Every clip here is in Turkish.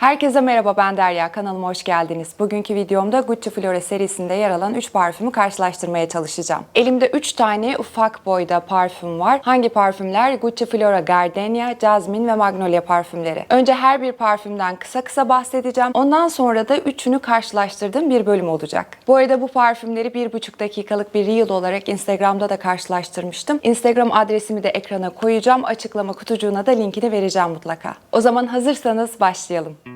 Herkese merhaba ben Derya kanalıma hoş geldiniz. Bugünkü videomda Gucci Flora serisinde yer alan 3 parfümü karşılaştırmaya çalışacağım. Elimde 3 tane ufak boyda parfüm var. Hangi parfümler? Gucci Flora Gardenia, Jasmine ve Magnolia parfümleri. Önce her bir parfümden kısa kısa bahsedeceğim. Ondan sonra da üçünü karşılaştırdığım bir bölüm olacak. Bu arada bu parfümleri 1,5 dakikalık bir reel olarak Instagram'da da karşılaştırmıştım. Instagram adresimi de ekrana koyacağım. Açıklama kutucuğuna da linkini vereceğim mutlaka. O zaman hazırsanız başlayalım.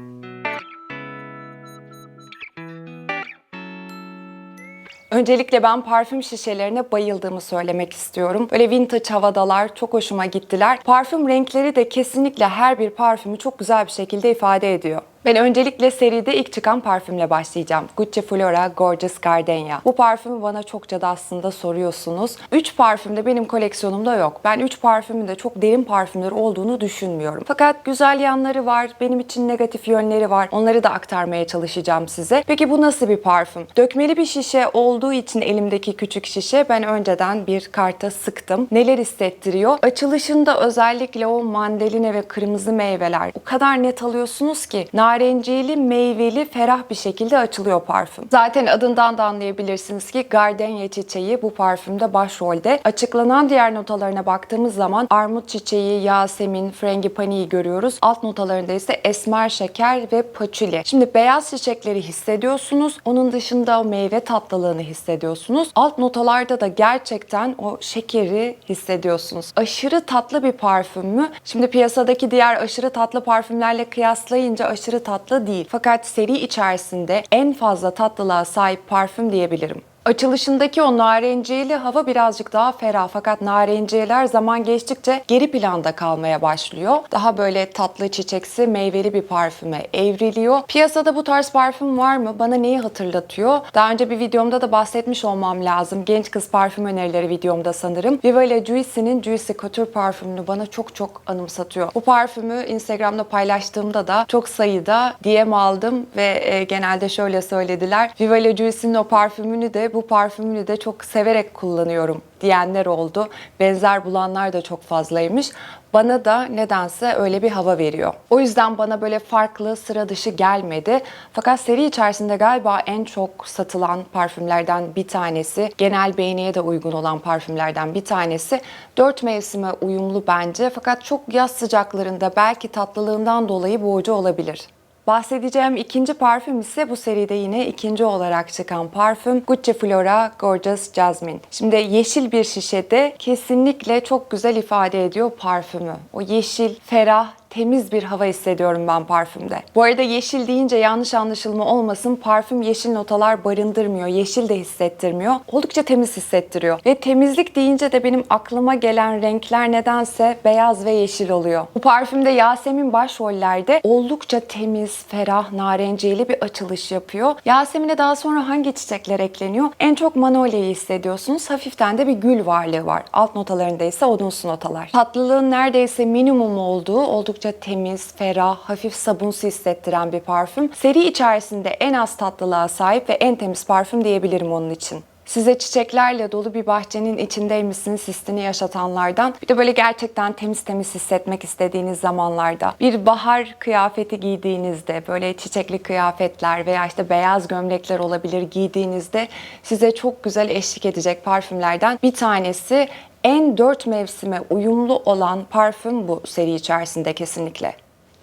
Öncelikle ben parfüm şişelerine bayıldığımı söylemek istiyorum. Böyle vintage havadalar çok hoşuma gittiler. Parfüm renkleri de kesinlikle her bir parfümü çok güzel bir şekilde ifade ediyor. Ben öncelikle seride ilk çıkan parfümle başlayacağım. Gucci Flora Gorgeous Gardenia. Bu parfümü bana çokça da aslında soruyorsunuz. 3 parfüm de benim koleksiyonumda yok. Ben 3 parfümün de çok derin parfümler olduğunu düşünmüyorum. Fakat güzel yanları var, benim için negatif yönleri var. Onları da aktarmaya çalışacağım size. Peki bu nasıl bir parfüm? Dökmeli bir şişe olduğu için elimdeki küçük şişe ben önceden bir karta sıktım. Neler hissettiriyor? Açılışında özellikle o mandalina ve kırmızı meyveler o kadar net alıyorsunuz ki narenciyeli, meyveli, ferah bir şekilde açılıyor parfüm. Zaten adından da anlayabilirsiniz ki gardenya çiçeği bu parfümde başrolde. Açıklanan diğer notalarına baktığımız zaman armut çiçeği, yasemin, frangipani'yi görüyoruz. Alt notalarında ise esmer şeker ve patchouli. Şimdi beyaz çiçekleri hissediyorsunuz. Onun dışında o meyve tatlılığını hissediyorsunuz. Alt notalarda da gerçekten o şekeri hissediyorsunuz. Aşırı tatlı bir parfüm mü? Şimdi piyasadaki diğer aşırı tatlı parfümlerle kıyaslayınca aşırı tatlı değil. Fakat seri içerisinde en fazla tatlılığa sahip parfüm diyebilirim. Açılışındaki o narenciyeli hava birazcık daha ferah fakat narenciyeler zaman geçtikçe geri planda kalmaya başlıyor. Daha böyle tatlı çiçeksi meyveli bir parfüme evriliyor. Piyasada bu tarz parfüm var mı? Bana neyi hatırlatıyor? Daha önce bir videomda da bahsetmiş olmam lazım. Genç kız parfüm önerileri videomda sanırım. Viva ile Juicy'nin Juicy Couture parfümünü bana çok çok anımsatıyor. Bu parfümü Instagram'da paylaştığımda da çok sayıda DM aldım ve e, genelde şöyle söylediler. Viva ile Juicy'nin o parfümünü de bu parfümünü de çok severek kullanıyorum diyenler oldu. Benzer bulanlar da çok fazlaymış. Bana da nedense öyle bir hava veriyor. O yüzden bana böyle farklı, sıra dışı gelmedi. Fakat seri içerisinde galiba en çok satılan parfümlerden bir tanesi, genel beğeniye de uygun olan parfümlerden bir tanesi. Dört mevsime uyumlu bence fakat çok yaz sıcaklarında belki tatlılığından dolayı boğucu olabilir. Bahsedeceğim ikinci parfüm ise bu seride yine ikinci olarak çıkan parfüm Gucci Flora Gorgeous Jasmine. Şimdi yeşil bir şişede kesinlikle çok güzel ifade ediyor parfümü. O yeşil, ferah, temiz bir hava hissediyorum ben parfümde. Bu arada yeşil deyince yanlış anlaşılma olmasın. Parfüm yeşil notalar barındırmıyor. Yeşil de hissettirmiyor. Oldukça temiz hissettiriyor. Ve temizlik deyince de benim aklıma gelen renkler nedense beyaz ve yeşil oluyor. Bu parfümde Yasemin başrollerde oldukça temiz, ferah, narenciyeli bir açılış yapıyor. Yasemin'e daha sonra hangi çiçekler ekleniyor? En çok manolyayı hissediyorsunuz. Hafiften de bir gül varlığı var. Alt notalarında ise odunsu notalar. Tatlılığın neredeyse minimum olduğu oldukça temiz, ferah, hafif sabunsu hissettiren bir parfüm. Seri içerisinde en az tatlılığa sahip ve en temiz parfüm diyebilirim onun için. Size çiçeklerle dolu bir bahçenin içindeymişsiniz hissini yaşatanlardan. Bir de böyle gerçekten temiz temiz hissetmek istediğiniz zamanlarda. Bir bahar kıyafeti giydiğinizde, böyle çiçekli kıyafetler veya işte beyaz gömlekler olabilir giydiğinizde size çok güzel eşlik edecek parfümlerden bir tanesi. En dört mevsime uyumlu olan parfüm bu seri içerisinde kesinlikle.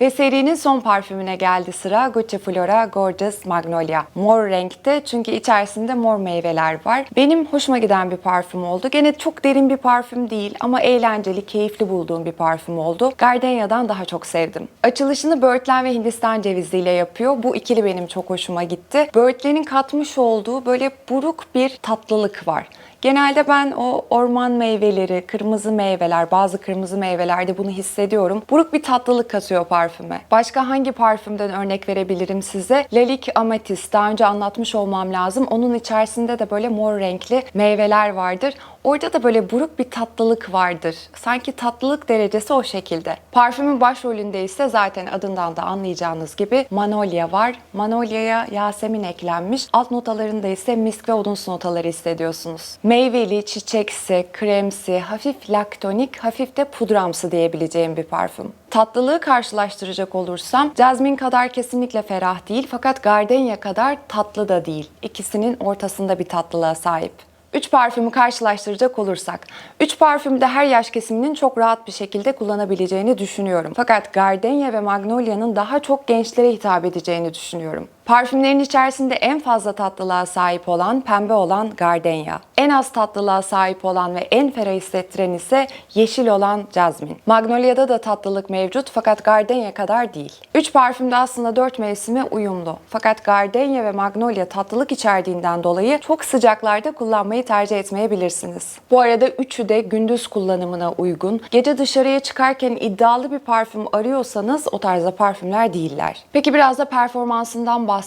Ve serinin son parfümüne geldi sıra Gucci Flora Gorgeous Magnolia. Mor renkte çünkü içerisinde mor meyveler var. Benim hoşuma giden bir parfüm oldu. Gene çok derin bir parfüm değil ama eğlenceli, keyifli bulduğum bir parfüm oldu. Gardenia'dan daha çok sevdim. Açılışını böğürtlen ve Hindistan ceviziyle yapıyor. Bu ikili benim çok hoşuma gitti. Böğürtlenin katmış olduğu böyle buruk bir tatlılık var. Genelde ben o orman meyveleri, kırmızı meyveler, bazı kırmızı meyvelerde bunu hissediyorum. Buruk bir tatlılık katıyor parfüme. Başka hangi parfümden örnek verebilirim size? Lalik Amethyst. Daha önce anlatmış olmam lazım. Onun içerisinde de böyle mor renkli meyveler vardır. Orada da böyle buruk bir tatlılık vardır. Sanki tatlılık derecesi o şekilde. Parfümün başrolünde ise zaten adından da anlayacağınız gibi Manolya var. Manolya'ya Yasemin eklenmiş. Alt notalarında ise misk ve odunsu notaları hissediyorsunuz. Meyveli, çiçeksi, kremsi, hafif laktonik, hafif de pudramsı diyebileceğim bir parfüm. Tatlılığı karşılaştıracak olursam Jasmine kadar kesinlikle ferah değil fakat Gardenia kadar tatlı da değil. İkisinin ortasında bir tatlılığa sahip. Üç parfümü karşılaştıracak olursak, üç parfümü de her yaş kesiminin çok rahat bir şekilde kullanabileceğini düşünüyorum. Fakat Gardenia ve Magnolia'nın daha çok gençlere hitap edeceğini düşünüyorum. Parfümlerin içerisinde en fazla tatlılığa sahip olan pembe olan Gardenia. En az tatlılığa sahip olan ve en ferah hissettiren ise yeşil olan Jasmine. Magnolia'da da tatlılık mevcut fakat Gardenia kadar değil. Üç parfüm de aslında dört mevsime uyumlu. Fakat Gardenia ve Magnolia tatlılık içerdiğinden dolayı çok sıcaklarda kullanmayı tercih etmeyebilirsiniz. Bu arada üçü de gündüz kullanımına uygun. Gece dışarıya çıkarken iddialı bir parfüm arıyorsanız o tarzda parfümler değiller. Peki biraz da performansından bahsedelim.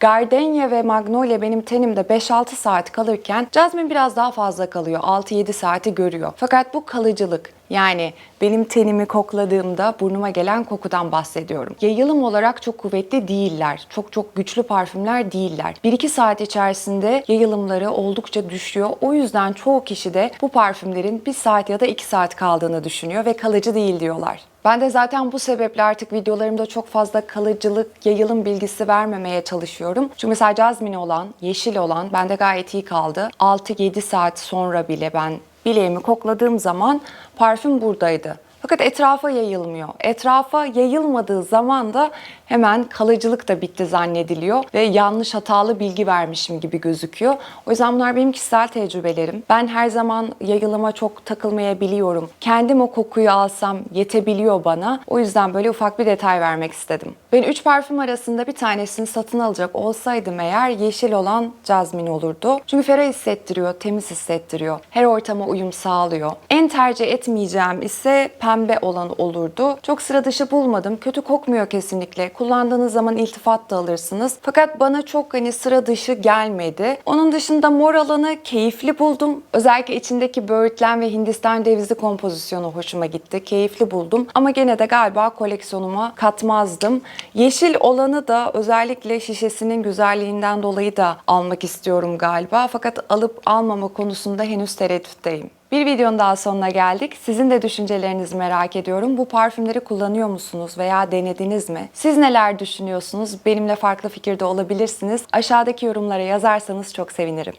Gardenia ve Magnolia benim tenimde 5-6 saat kalırken Jasmine biraz daha fazla kalıyor. 6-7 saati görüyor. Fakat bu kalıcılık yani benim tenimi kokladığımda burnuma gelen kokudan bahsediyorum. Yayılım olarak çok kuvvetli değiller. Çok çok güçlü parfümler değiller. 1-2 saat içerisinde yayılımları oldukça düşüyor. O yüzden çoğu kişi de bu parfümlerin 1 saat ya da 2 saat kaldığını düşünüyor ve kalıcı değil diyorlar. Ben de zaten bu sebeple artık videolarımda çok fazla kalıcılık, yayılım bilgisi vermemeye çalışıyorum. Çünkü mesela Jasmine olan, yeşil olan bende gayet iyi kaldı. 6-7 saat sonra bile ben bileğimi kokladığım zaman parfüm buradaydı. Fakat etrafa yayılmıyor. Etrafa yayılmadığı zaman da hemen kalıcılık da bitti zannediliyor ve yanlış hatalı bilgi vermişim gibi gözüküyor. O yüzden bunlar benim kişisel tecrübelerim. Ben her zaman yayılıma çok takılmayabiliyorum. Kendim o kokuyu alsam yetebiliyor bana. O yüzden böyle ufak bir detay vermek istedim. Ben üç parfüm arasında bir tanesini satın alacak olsaydım eğer yeşil olan Jasmine olurdu. Çünkü ferah hissettiriyor, temiz hissettiriyor. Her ortama uyum sağlıyor. En tercih etmeyeceğim ise pembe olan olurdu. Çok sıra dışı bulmadım. Kötü kokmuyor kesinlikle. Kullandığınız zaman iltifat da alırsınız. Fakat bana çok hani sıra dışı gelmedi. Onun dışında mor alanı keyifli buldum. Özellikle içindeki böğürtlen ve Hindistan cevizi kompozisyonu hoşuma gitti. Keyifli buldum. Ama gene de galiba koleksiyonuma katmazdım. Yeşil olanı da özellikle şişesinin güzelliğinden dolayı da almak istiyorum galiba. Fakat alıp almama konusunda henüz tereddütteyim. Bir videonun daha sonuna geldik. Sizin de düşüncelerinizi merak ediyorum. Bu parfümleri kullanıyor musunuz veya denediniz mi? Siz neler düşünüyorsunuz? Benimle farklı fikirde olabilirsiniz. Aşağıdaki yorumlara yazarsanız çok sevinirim.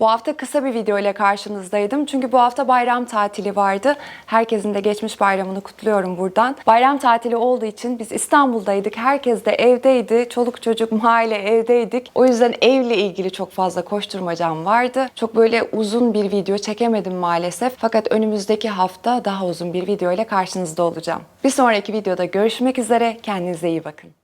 Bu hafta kısa bir video ile karşınızdaydım. Çünkü bu hafta bayram tatili vardı. Herkesin de geçmiş bayramını kutluyorum buradan. Bayram tatili olduğu için biz İstanbul'daydık. Herkes de evdeydi. Çoluk çocuk mahalle evdeydik. O yüzden evle ilgili çok fazla koşturmacam vardı. Çok böyle uzun bir video çekemedim maalesef. Fakat önümüzdeki hafta daha uzun bir video ile karşınızda olacağım. Bir sonraki videoda görüşmek üzere. Kendinize iyi bakın.